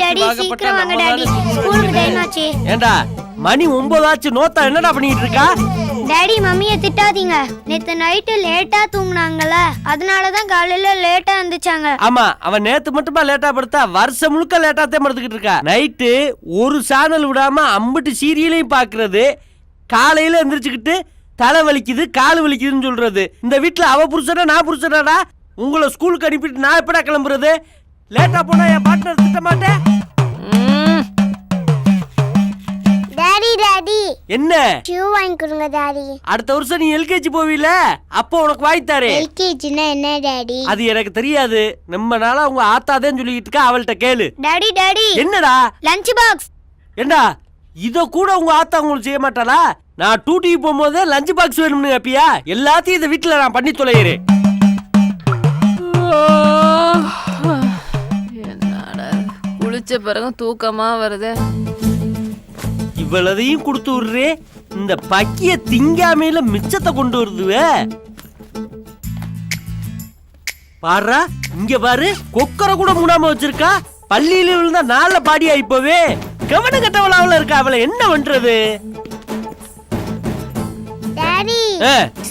Daddy சீக்கிரம் வாங்க நம்ம டாடி தானே ஸ்கூலுக்கு டைம் ஆச்சு. ஏண்டா மணி ஒன்பதாச்சு நோத்தா என்னடா பண்ணிட்டு இருக்கா? டாடி மம்மிய திட்டாதீங்க. நேத்து நைட்டு லேட்டா தூங்குனாங்கல்ல அதனால தான் காலையில லேட்டா எந்திரிச்சாங்க. ஆமா அவன் நேத்து மட்டுமா லேட்டா படுத்தா வருஷம் முழுக்க லேட்டா தான் படுத்துக்கிட்டு இருக்கா. நைட்டு ஒரு சேனல் விடாம அம்பிட்டு சீரியலையும் பாக்குறது காலையில எந்திரிச்சுக்கிட்டு தலை வலிக்குது கால் வலிக்குதுன்னு சொல்றது. இந்த வீட்ல அவ புருஷனா நான் புருஷனாடா? உங்களை ஸ்கூலுக்கு அனுப்பிட்டு நான் எப்படா கிளம்புறது? லேட்டா போனா என் பார்ட்னர் திட்ட மாட்டேன் டாடி டாடி என்ன? ஷூ வாங்கி கொடுங்க டாடி அடுத்த வருஷம் நீ எல்கேஜி போவீல அப்போ உனக்கு வாங்கி தாரேன். எல்கேஜினா என்ன டாடி அது எனக்கு தெரியாது. நம்ம நாளா உங்க ஆத்தாதேன்னு சொல்லிக்கிட்டு இருக்கா அவள்கிட்ட கேளு. டாடி டாடி என்னடா? லஞ்ச் பாக்ஸ் ஏண்டா? இத கூட உங்க ஆத்தா உங்களுக்கு செய்ய மாட்டாளா? நான் டூட்டிக்கு போகும்போது லஞ்ச் பாக்ஸ் வேணும்னு கேப்பியா? எல்லாத்தையும் இந்த வீட்டுல நான் பண்ணி தொலைகிறேன். குளிச்ச பிறகு தூக்கமா வருது. இவ்வளதையும் கொடுத்து விடுறே இந்த பக்கிய திங்காமையில மிச்சத்தை கொண்டு வருதுவே. பாருடா இங்க பாரு கொக்கரை கூட மூடாம வச்சிருக்கா. பள்ளியில விழுந்தா நாள பாடி ஆயிப்போவே. கவனம் கட்டவளாவில் இருக்கா அவளை என்ன பண்றது?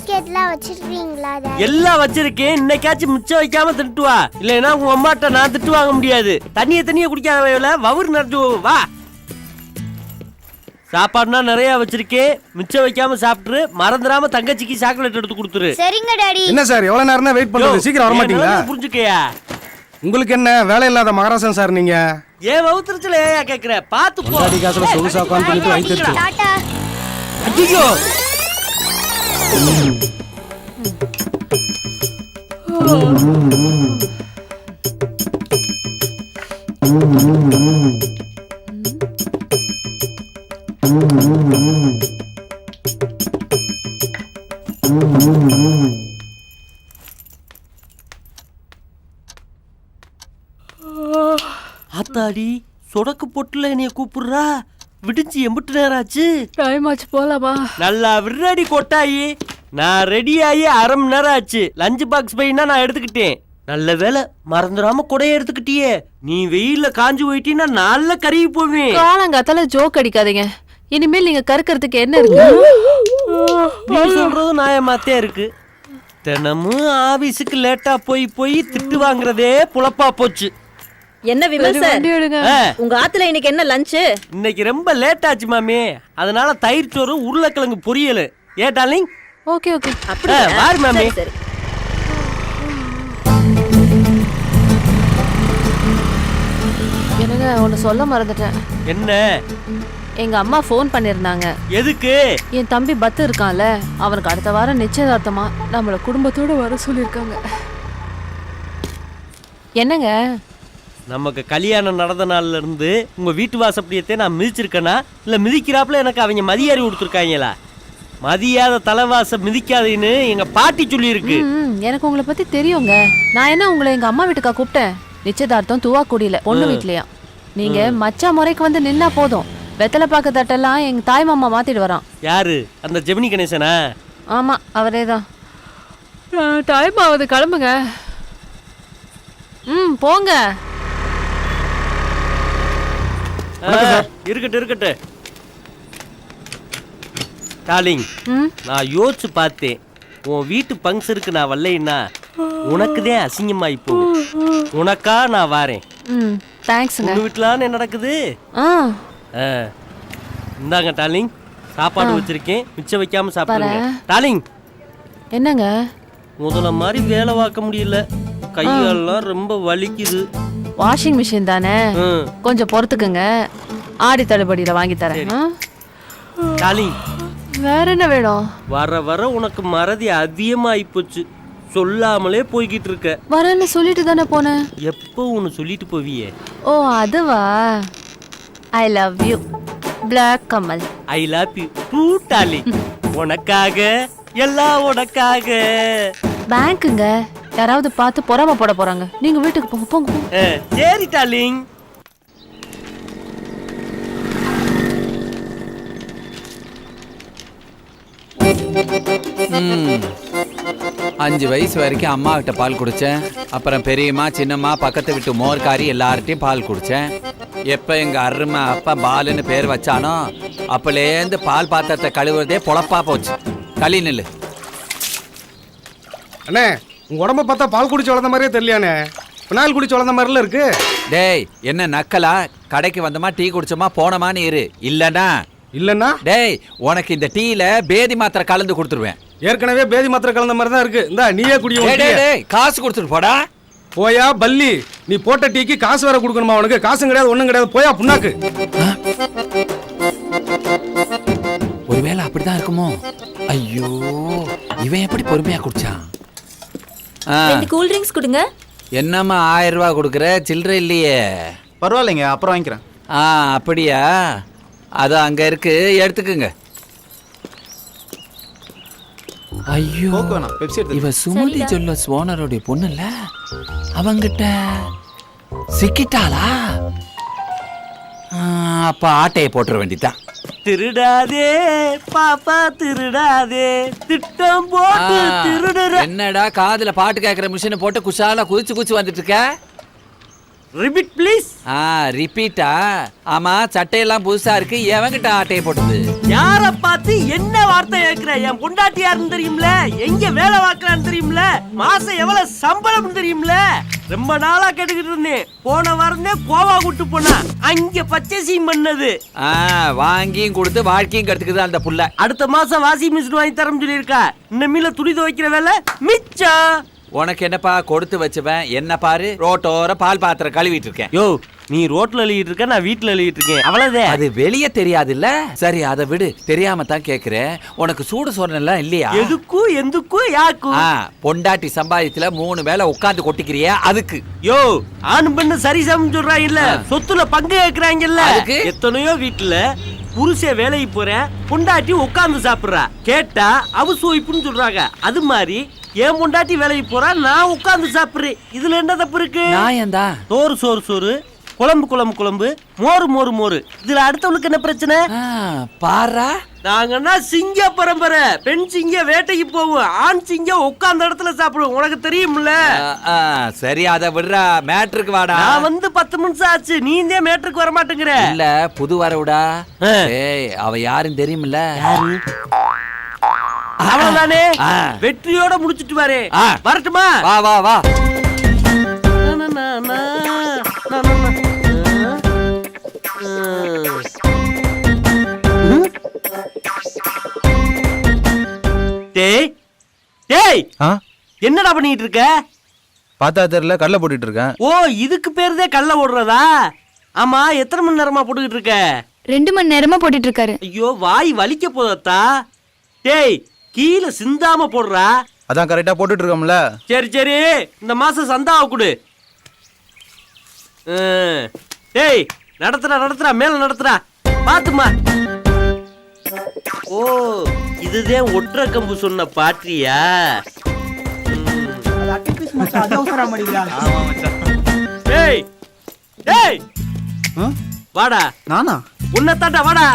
பிஸ்கெட்லாம் வச்சிருக்கீங்களா எல்லாம் வச்சிருக்கேன். இன்னைக்காச்சும் மிச்சம் வைக்காம திட்டு வா இல்லைன்னா உங்க அம்மாட்ட நான் திட்டு வாங்க முடியாது. தண்ணிய தண்ணிய குடிக்காத வவுறு போகும். வா சாப்பாடுனா நிறைய வச்சிருக்கேன். மிச்சம் வைக்காம சாப்பிட்டுரு. மறந்துடாம தங்கச்சிக்கு சாக்லேட் எடுத்து கொடுத்துரு. சரிங்க டாடி என்ன சார் எவ்வளவு நேரம் வெயிட் பண்றது? சீக்கிரம் வர மாட்டீங்களா புரிஞ்சுக்கயா உங்களுக்கு என்ன வேலை இல்லாத மகாராசன் சார் நீங்க? ஏன் வவுத்துருச்சுல ஏயா கேக்குற? பாத்து போ காசுல சொகுசா டாடா ஐயோ ஆத்தாடி சொடக்கு பொட்டுல என்னைய கூப்பிடுறா? விடிஞ்சு எம்பிட்டு நேரம் ஆச்சு டைம் ஆச்சு போலாமா? நல்லா விருடி கொட்டாயி நான் ரெடி ஆகி அரை மணி நேரம் ஆச்சு. லஞ்ச் பாக்ஸ் பையனா நான் எடுத்துக்கிட்டேன். நல்ல வேலை மறந்துடாம கொடைய எடுத்துக்கிட்டியே. நீ வெயில்ல காஞ்சு போயிட்டீன்னா நல்ல கருகி போவேன். காலங்காத்தால ஜோக் அடிக்காதீங்க. இனிமேல் நீங்க கறக்கறதுக்கு என்ன இருக்கு? நீ சொல்றதும் நியாயமாத்தே இருக்கு. தினமும் ஆபீஸுக்கு லேட்டா போய் போய் திட்டு வாங்குறதே புலப்பா போச்சு. என்ன விமல் சார்? உங்க ஆத்துல இன்னைக்கு என்ன லஞ்சு இன்னைக்கு ரொம்ப லேட் ஆச்சு மாமி. அதனால தயிர் சோறு உருளைக்கிழங்கு பொரியல். ஏ டார்லிங் ஓகே ஓகே. அப்படியா? வாரு மாமி. என்னங்க ஒன்னு சொல்ல மறந்துட்டேன். என்ன? எங்க அம்மா ஃபோன் பண்ணிருந்தாங்க எதுக்கு? என் தம்பி பத்து இருக்கான்ல அவனுக்கு அடுத்த வாரம் நிச்சயதார்த்தமா நம்மள குடும்பத்தோட வர சொல்லிருக்காங்க என்னங்க? நமக்கு கல்யாணம் நடந்த நாள்ல இருந்து உங்க வீட்டு வாசப்படியத்தை நான் மிதிச்சிருக்கேனா? இல்ல மிதிக்கிறாப்புல எனக்கு அவங்க மதியாரி கொடுத்துருக்காங்களா? மதியாத தலைவாசம் மிதிக்காதேன்னு எங்க பாட்டி சொல்லியிருக்கு. ம், எனக்கு உங்களை பத்தி தெரியுங்க. நான் என்ன உங்களை எங்க அம்மா வீட்டுக்கா கூப்பிட்டேன்? நிச்சயதார்த்தம் துவாக்குடியில பொண்ணு வீட்லயா. நீங்க மச்சா முறைக்கு வந்து நின்னா போதும். வெத்தலை பாக்க தட்டெல்லாம் எங்க தாய் மாமா மாத்திட்டு வரான். யாரு? அந்த ஜெமினி கணேசனா? ஆமா அவரே தான் டைம் ஆகுது கிளம்புங்க. ம் போங்க. இருக்கட்டும் இருக்கட்டும். டார்லிங் ம்? நான் யோசிச்சு பார்த்தேன். உன் வீட்டு பங்க்ஷனுக்கு நான் வரலைன்னா உனக்கு தான் அசிங்கமாயி போகும். உனக்கா நான் வாரேன். ம் தேங்க்ஸுங்க உங்க வீட்டுலான்னு என்ன நடக்குது. இந்தாங்க டார்லிங் சாப்பாடு வச்சிருக்கேன். மிச்சம் வைக்காம சாப்பிடுங்க. டார்லிங் என்னங்க? முதல்ல மாதிரி வேலை பார்க்க முடியல. கையெல்லாம் ரொம்ப வலிக்குது. வாஷிங் மிஷின் தானே. கொஞ்சம் பொறுத்துக்குங்க. ஆடி தள்ளுபடியில வாங்கி தரேன். ஆ? டார்லிங் வேற என்ன வேணும்? வர வர உனக்கு மறதி அதிகமாகி போச்சு. சொல்லாமலே போய்கிட்டு இருக்க. வரேன்னு சொல்லிட்டு தானே போனேன் எப்போ ஒன்று சொல்லிட்டு போவியே? ஓ அதுவா? I love you black Kamal I love you too darling உனக்காக எல்லாம் உனக்காக. பேங்க்குங்க யாராவது பார்த்து பொறாம போட போறாங்க. நீங்க வீட்டுக்கு போங்க போங்க சரி டார்லிங். அஞ்சு வயசு வரைக்கும் அம்மா கிட்ட பால் குடிச்சேன். அப்புறம் பெரியம்மா சின்னம்மா பக்கத்து வீட்டு மோர்காரி எல்லார்ட்டையும் பால் குடிச்சேன். எப்ப எங்க அருமை அப்பா பாலுன்னு பேர் வச்சானோ அப்பலேந்து பால் பாத்திரத்தை கழுவுறதே பொழப்பா போச்சு. களி நெல்லு. அண்ணே உங்க உடம்ப பார்த்தா பால் குடிச்சு வளர்ந்த மாதிரியே தெரியலையாண்ணே பினால் குடிச்சு வளர்ந்த மாதிரில இருக்கு. டேய் என்ன நக்கலா? கடைக்கு வந்தமா டீ குடிச்சோமா போனமான்னு இரு. இல்லனா? இல்லன்னா டேய் உனக்கு இந்த டீல பேதி மாத்திரை கலந்து கொடுத்துருவேன். ஏற்கனவே பேதி மாத்திரை கலந்த மாதிரி தான் இருக்கு. இந்தா நீயே குடி உன் டேய், டேய், டீயை. டேய், காசு கொடுத்துட்டு போடா. போயா பல்லி. நீ போட்ட டீக்கு காசு வேற கொடுக்கணுமா உனக்கு? காசும் கிடையாது ஒண்ணும் கிடையாது. போயா புண்ணாக்கு. ஒருவேளை அப்படிதான் இருக்குமோ? ஐயோ இவன் எப்படி பொறுமையா குடிச்சான்? ரெண்டு கூல் ட்ரிங்க்ஸ் கொடுங்க. என்னம்மா ஆயிரம் ரூபாய் கொடுக்குற? சில்லறை இல்லையே. பரவாயில்லைங்க அப்புறம் வாங்கிக்கிறேன். ஆ அப்படியா? அது அங்க இருக்கு. எடுத்துக்குங்க. ஐயோ கோக்கு வேணாம் பெப்சி எடுத்து இவ சுமதி சொல்ல ஓனருடைய பொண்ணு இல்ல அவங்கிட்ட சிக்கிட்டாளா? ஆ, அப்ப ஆட்டையை போட்டுற வேண்டியதான் திருடாதே பாப்பா திருடாதே. திட்டம் போட்டு திருடுற என்னடா காதுல பாட்டு கேக்குற மிஷினை போட்டு குஷாலா குதிச்சு குதிச்சு வந்துட்டு இருக்க? ரிபீட் ப்ளீஸ் ஆ ரிப்பீட்டா ஆமா சட்டையெல்லாம் புதுசா இருக்கு. எவன்கிட்ட ஆட்டையை போட்டது? யார பார்த்து என்ன வார்த்தை கேக்குற? என் பொண்டாட்டி யாருன்னு தெரியும்ல? எங்க வேலை பார்க்கறான்னு தெரியும்ல? மாசம் எவ்வளவு சம்பளம் தெரியும்ல? ரொம்ப நாளா கேட்டுக்கிட்டு இருந்தேன். போன வாரமே கோவா கூட்டு போனா அங்க பச்சைசிங் பண்ணது. வாங்கியும் கொடுத்து வாழ்க்கையும் கத்துக்குது அந்த புள்ள. அடுத்த மாசம் வாஷிங் மிஷின் வாங்கி தரேன்னு சொல்லியிருக்கா. இன்னமில்ல துணி துவைக்கிற வேலை மிச்சம். உனக்கு என்னப்பா கொடுத்து வச்சுவேன்? என்ன பாரு? ரோட்டோர பால் பாத்திரம் கழுவிட்டு இருக்கேன். யோ நீ ரோட்ல எழுதிட்டு இருக்க நான் வீட்ல எழுதிட்டு இருக்கேன். அவ்வளவுதான் அது வெளியே தெரியாதுல்ல? சரி அதை விடு. தெரியாம தான் கேக்குறேன். உனக்கு சூடு சொன்னெல்லாம் இல்லையா? எதுக்கும் எந்துக்கும் யாக்கும் ஆ பொண்டாட்டி சம்பாதித்துல மூணு வேளை உட்காந்து கொட்டிக்கிறியா அதுக்கு. யோ ஆண் பெண்ணு சரிசம் சொல்றாங்க இல்ல சொத்துல பங்கு கேக்குறாங்கல்ல அதுக்கு? எத்தனையோ வீட்டுல புருஷன் வேலைக்கு போறேன் பொண்டாட்டி உட்கார்ந்து சாப்பிடுறா. கேட்டா அவசு வைப்புன்னு சொல்றாங்க. அது மாதிரி என் பொண்டாட்டி வேலைக்கு போறா நான் உட்கார்ந்து சாப்பிடுறேன். இதுல என்ன தப்பு இருக்கு? நியாயம்தா சோறு சோறு சோறு. குழம்பு குழம்பு குழம்பு. மோறு மோறு மோறு இதுல அடுத்தவளுக்கு என்ன பிரச்சனை? பாரா? நாங்கன்னா சிங்க பரம்பரை. பெண் சிங்க வேட்டைக்கு போவோம் ஆண் சிங்க உட்கார்ந்த இடத்துல சாப்பிடுவோம் உனக்கு தெரியும்ல? சரி அதை விடுறா. மேட்ருக்கு வாடா. நான் வந்து பத்து நிமிஷம் ஆச்சு. நீ இந்த மேட்ருக்கு வர மாட்டேங்கிற இல்ல புது வரவுடா. ஏய் அவ யாருன்னு தெரியுமில்ல? அவ்வளவுதானே ஆ. வெற்றியோட முடிச்சிட்டு வாரு. வரட்டுமா? வா வா வா. டேய்! ஆ? என்னடா பண்ணிட்டு இருக்க? பார்த்தா தெரியல கடலை போட்டுட்டு இருக்கேன். ஓ இதுக்கு பேருதே கல்ல ஓடுறதா ஆமா எத்தனை மணி நேரமா போட்டுக்கிட்டு இருக்க? ரெண்டு மணி நேரமா போட்டுட்டு இருக்காரு. ஐயோ வாய் வலிக்க போதத்தா டேய் கீழே சிந்தாம போடுறா. அதான் கரெக்டா போட்டுட்டு இருக்கோம்ல. சரி சரி இந்த மாசம் சந்தாவை கொடு. டேய் நடத்துறா நடத்துறா மேல நடத்துறா பாத்துமா ஓ இதுதான் ஒற்றை கம்பு சொன்ன பாட்டியா? டேய் டேய்! ஆ? வாடா. நானா? உன்னத்தாண்டா வாடா.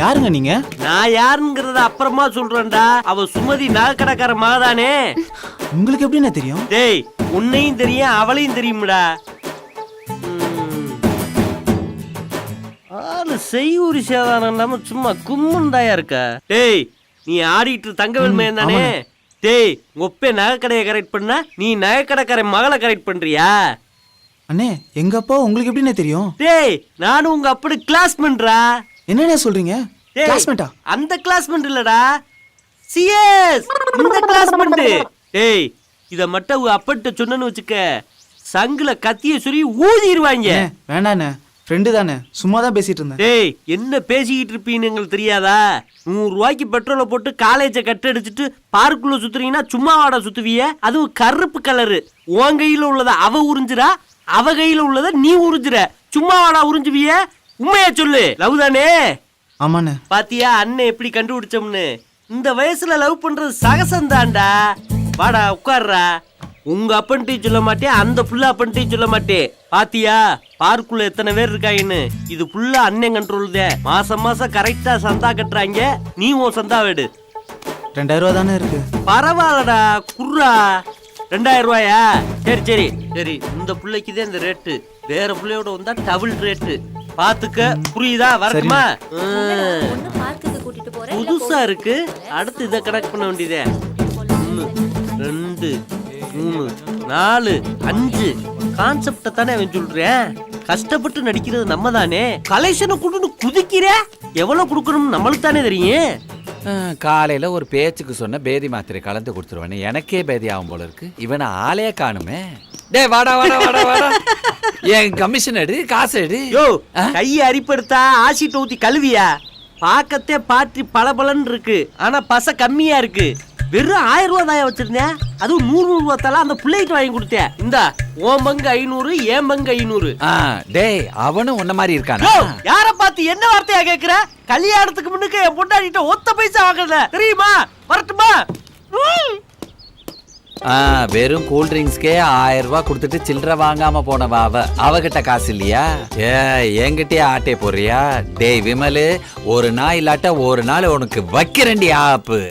யாருங்க நீங்க? நான் யாருங்கிறத அப்புறமா சொல்றேன்டா. அவ சுமதி நகைக்கடைக்கார மகதானே உங்களுக்கு எப்படிண்ணே தெரியும்? டேய் உன்னையும் தெரியும் அவளையும் தெரியும்டா. ஆளு செய்யூரி சேதானம் இல்லாம சும்மா கும்முண்டாயா இருக்கா? டேய் நீ ஆடிட்டு தங்கவேல் மயன் தானே? டேய் ஒப்பே நகைக்கடையை கரெக்ட் பண்ணா நீ நகைக்கடைக்கார மகளை கரெக்ட் பண்றியா? அண்ணே எங்க அப்பா உங்களுக்கு எப்படிண்ணே தெரியும்? டேய் நானும் உங்க அப்படி கிளாஸ் பண்றா என்னண்ணே சொல்றீங்க? டேய், கிளாஸ்மேட்டா அந்த கிளாஸ்மெண்ட் இல்லடா. சிஎஸ் இந்த கிளாஸ்மெண்ட் டேய் இத மட்டும் அப்பட்ட சொன்னேன்னு வச்சுக்க சங்குல கத்திய சொல்லி ஊதிடுவாங்க. வேண்டாண்ணே. ஃப்ரெண்டு தானே? சும்மா தான் பேசிட்டு இருந்தேன். டேய் என்ன பேசிக்கிட்டு இருப்பீன்னு எங்களுக்கு தெரியாதா? நூறு ரூபாய்க்கு பெட்ரோலை போட்டு காலேஜை கட்டடிச்சிட்டு பார்க்குள்ள சுத்துறீங்கன்னா சும்மா வாடா சுத்துவிய. அதுவும் கருப்பு கலரு உன் கையில உள்ளத அவ உறிஞ்சுறா அவ கையில உள்ளத நீ உறிஞ்சுற. சும்மா வாடா உறிஞ்சுவிய. உண்மையா சொல்லு. லவ் தானே? ஆமாண்ணே. பாத்தியா அண்ணன் எப்படி கண்டுபிடிச்சோம்னு? இந்த வயசுல லவ் பண்றது சகசம் தான்டா வாடா உட்கார்றா. உங்க அப்பன்ட்டையும் சொல்ல மாட்டேன் அந்த புள்ள அப்பன்ட்டையும் சொல்ல மாட்டேன். பாத்தியா? பார்க்குள்ள எத்தனை பேர் இருக்காங்கன்னு இது புள்ள அண்ணன் கண்ட்ரோல் தான் மாசம் மாசம் கரெக்டா சந்தா கட்டுறாங்க. நீ உன் சந்தா வேடு. ரெண்டாயிரம் ரூபா தானே இருக்கு? பரவாயில்லடா குர்ரா ரெண்டாயிரம் ரூபாயா? சரி சரி. சரி இந்த பிள்ளைக்கு தான் இந்த ரேட்டு வேற பிள்ளையோட வந்தா டபுள் ரேட்டு பாத்துக்க. புரியுதா? வரட்டுமா. புதுசா இருக்கு. அடுத்து இதை கனெக்ட் பண்ண வேண்டியதே. ஒன்று ரெண்டு மூணு நாலு அஞ்சு. கான்செப்டை தானே அவன் சொல்றேன். கஷ்டப்பட்டு நடிக்கிறது நம்ம தானே கலெக்ஷனை கொண்டு குதிக்கிற? எவ்வளவு கொடுக்கணும் நம்மளுக்கு தானே தெரியும் காலையில ஒரு பேச்சுக்கு சொன்ன பேதி மாத்திரை கலந்து கொடுத்துருவானு. எனக்கே பேதி ஆகும் போல இருக்கு. இவனை ஆளே காணுமே. டேய் வாடா வாடா வாடா வாடா. என் கமிஷன் எடு காசு எடு. யோ கையை அரிப்படுத்தா ஆசிட் ஊத்தி கழுவியா? பார்க்கத்தே பாட்டி பளபளன்னு இருக்கு. ஆனா பச கம்மியா இருக்கு. வெறும் ஆயிரம் ரூபாய் தாயா வச்சிருந்தேன் அதுவும் நூறு ரூபா தலா அந்த பிள்ளைக்கு வாங்கி கொடுத்தேன் இந்தா ஓம் பங்கு ஐநூறு ஏன் பங்கு ஐநூறு. ஆ டேய் அவனும் உன்ன மாதிரி இருக்கானா? யார பார்த்து என்ன வார்த்தையா கேக்குற? கல்யாணத்துக்கு முன்னுக்கு என் பொண்டாடிட்ட ஒத்த பைசா வாங்கல தெரியுமா? வரட்டுமா? ம். ஆ வெறும் கூல் ட்ரிங்க்ஸ்க்கே ஆயிரம் ரூபாய் கொடுத்துட்டு சில்லற வாங்காம போனவ அவ. அவகிட்ட காசு இல்லையா? ஏ என்கிட்டயே ஆட்டே போறியா டேய் விமலு ஒரு நாள் இல்லாட்ட ஒரு நாள் உனக்கு வைக்கிறேன்டி ஆப்பு.